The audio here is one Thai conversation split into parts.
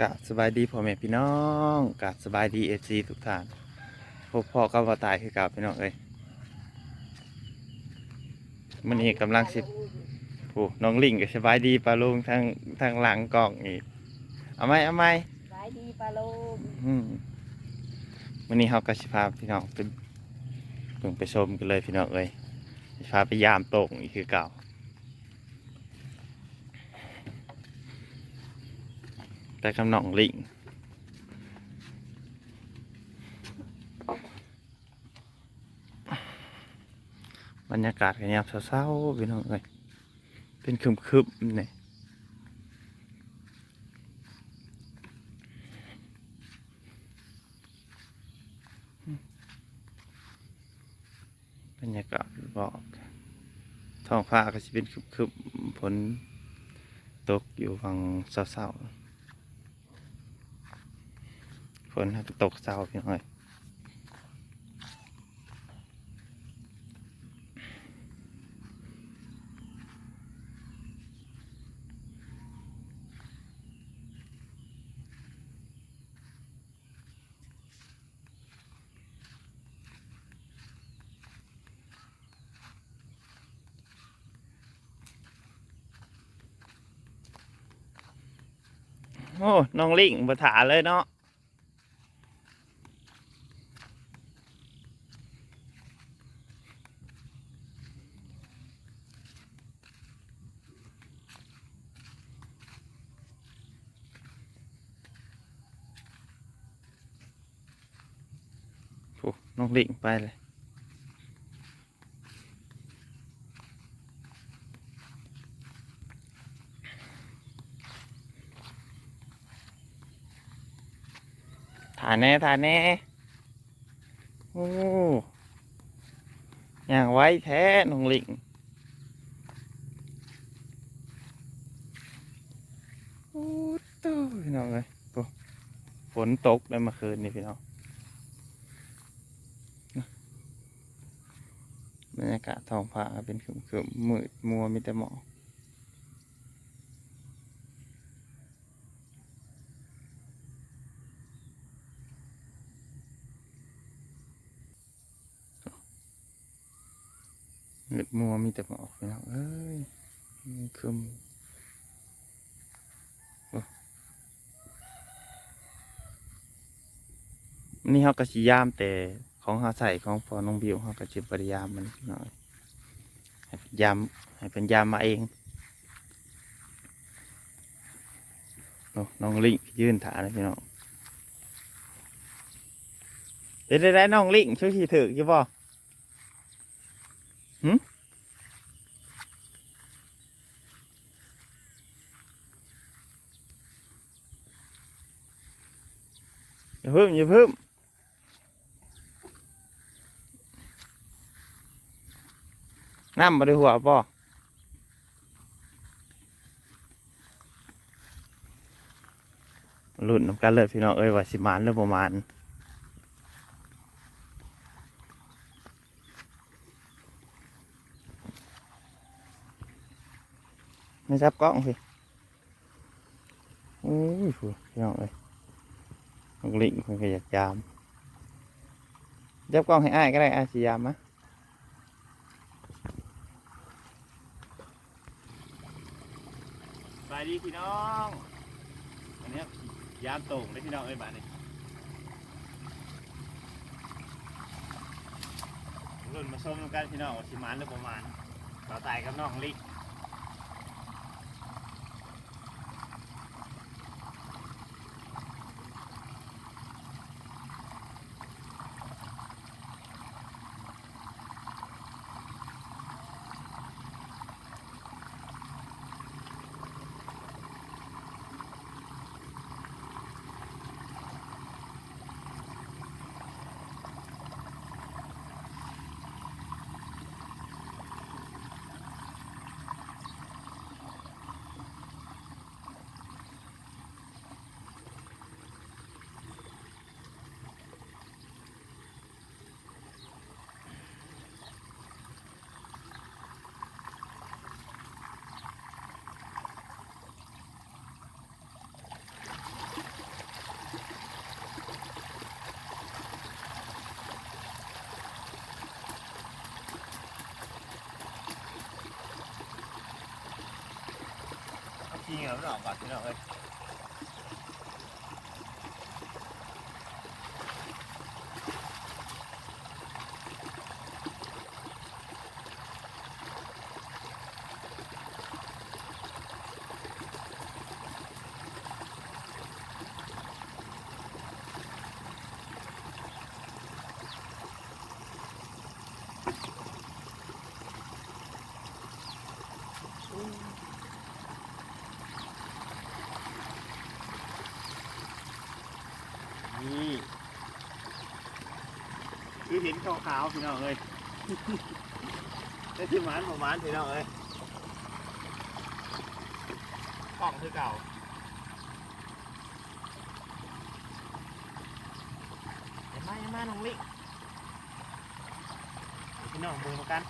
กะสบายดีพ่อแม่พี่น้องกะสบายดีเอซีทุกท่านพบพ่อกับว่าตายคือกับพี่น้องเอ้ยมันนี้กำลังสิโอ้น้องลิงก็สบายดีปลาลุงทางทางหลังกล่องอีกเอาไหมเอาไหมสายดีปลาโลมอืมวันนี้เขาก็สิพาพี่น้องไปเพิ่งไปชมกันเลยพี่น้องเอ้ยสิพาไปยามตกอีกคือเก่า แต่คำหนองลิงบรรยากาศกันยามเศร้าๆพี่น้องเอ้ยเป็นคึมๆเนี่ยบรรยากาศบอกท้องฟ้าก็จะเป็นคึมๆฝนตกอยู่ฝั่งเศร้าๆ ฝนตกเศร้าพี่น้อยโอ้ น้องลิงมาถาเลยเนาะ โอ้น้องลิงไปเลยถ่ายแน่ถ่ายแน่ โอ้อย่างไว้แท้น้องลิงโอ้ตู้พี่น้องเลยฝนตกได้เมื่อคืนนี่พี่น้อง บรรยากาศท้องฟ้าเป็นครึมๆมืดมัวมีแต่หมอกมืดมัวมีแต่หมอกพี่น้องเอ้ยมันครึมโอ้วันนี่เขากระชิยามแต่ ของเขาใส่ของพอน้องบิวเขาก็จิบริยามมันหน่อยให้เป็นยามให้เป็นยามมาเองน้องลิงยื่นถาเลยพี่น้องเดี๋ยวได้น้องลิงช่วยขี่ถือกี่บ่หืมอย่าเพิ่มอย่าเพิ่ม น้ำมาด้วยหัวป่อลุ่นน้ำกันเลยพี่น้องเอ้ยว่าสิมานหรือประมาณไม่จับกล้องสิโอ้ยพูพี่น้องเอ้ยนกลิงมันก็อยากยามจับกล้องให้อ้ายก็ได้อ้ายสิยามมะ บายดีพี่น้อง อันนี้ยามโต่งเลยพี่น้องเอ้ยบานนี้รุ่นมาชมกันพี่น้องว่าสิมานหรือประมาณเราตายกับน้องลิก จริงเหรอมันออกก่อนพี่น้อเอ้ย นี่คือเห็นขาวๆพี่น้องเอ้ยได้ที่หมานประมาณพี่น้องเอ้ยกล้องคือเก่าเห็นไหมเห็นไหมน้องลิพี่น้องมือมากัน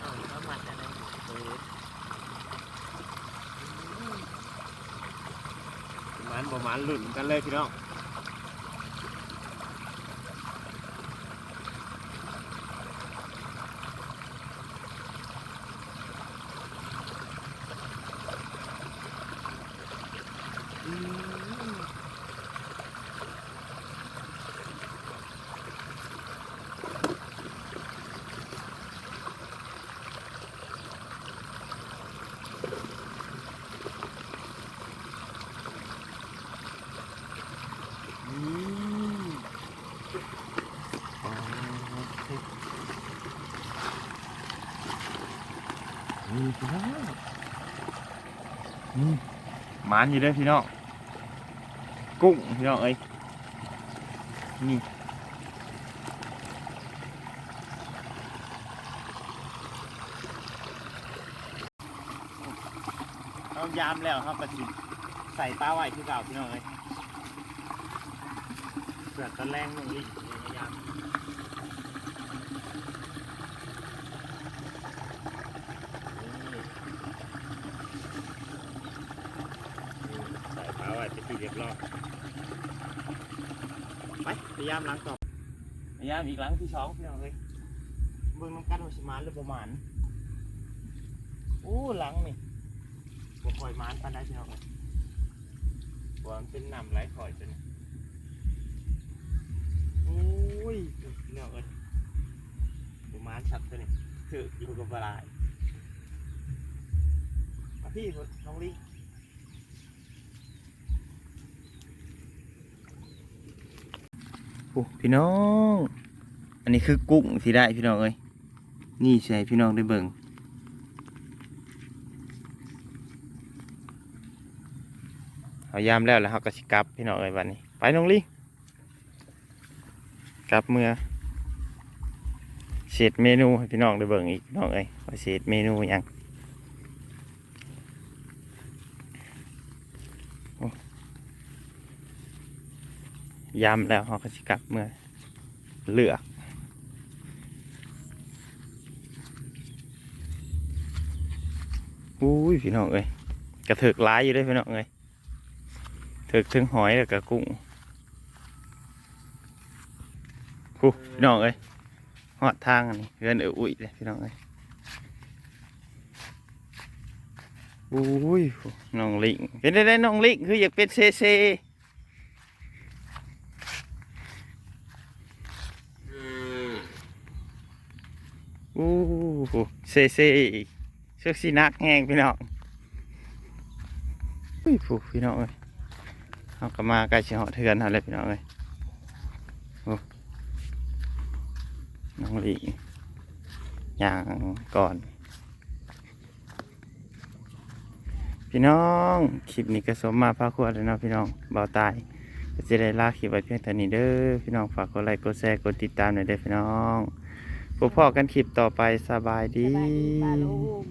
เอาเอามาจากไหนเออ ประมาณหลุ่นกันเลยพี่น้อง หมานอยู่เด้พี่น้องกุ้งพี่น้องเอ้ยนี่เอายามแล้วครับกระสิใส่ปลาไหวคือเก่าพี่น้องเอ้ยเสือกตะแรงลงลิงยามใส่ปลาไว้เป็นที่เรียบร้อยไปพยายามล้างต่อพยายามอีกล้างที่สองพี่น้องเลยเบิ่งน้ำกันว่าสิมานหรือประมาณอู้หลังนี่บ่ค่อยมานปานใดพี่น้องเลยเพราะว่ามันเป็นน้ำไหลข่อยจนโอ้ยเนาะเอ้ยดูม้านชัดตัวนี่คืออยู่กับปลายมาพี่น้องลิโอ้พี่น้อง อันนี้คือกุ้งที่ได้พี่น้องเอ้ยนี่ใช่พี่น้องได้เบิ่งเอายามแล้วแล้วเขาก็สิกลับพี่น้องเอ้ยวันนี้ ไปน้องลิกลับเมื่อเศษเมนูให้พี่น้องได้เบิ่งอีกน้องเอ้ยว่าเศษเมนูยัง ย้ำแล้วเขาก็สิกลับเมื่อเลือกอุ้ยพี่น้องเอ้ยกระเถิกร้ายอยู่ด้วยพี่น้องเอ้ยเถิกถึงหอยแล้วก็กุ้งฮู้พี่น้องเอ้ยหอดทางอันนี้เรือนเอออุ้ยเลยพี่น้องเอ้ยอุ้ยน้องลิงเป็นได้ได้น้องลิงคืออยากเป็นเซเซ อู้หูเซเซอีกเชือกสีนักแห้งพี่น้องอุ้ยผูพี่น้องเอ้ยเอากลับมาใกล้ชิหอเทือนเอาเลยพี่น้องเอ้ยน้องหลีอย่างก่อน พี่น้องคลิปนี้ก็สมมาพาครัวเลยเนาะพี่น้องเบาตายก็จะได้ลากคลิปไว้เพียงเท่านี้เด้อพี่น้องฝากกดไลค์กดแชร์กดติดตามหน่อยเด้อพี่น้อง พบพ่อกันคลิปต่อไปสบายดี สบายดีปลาลุง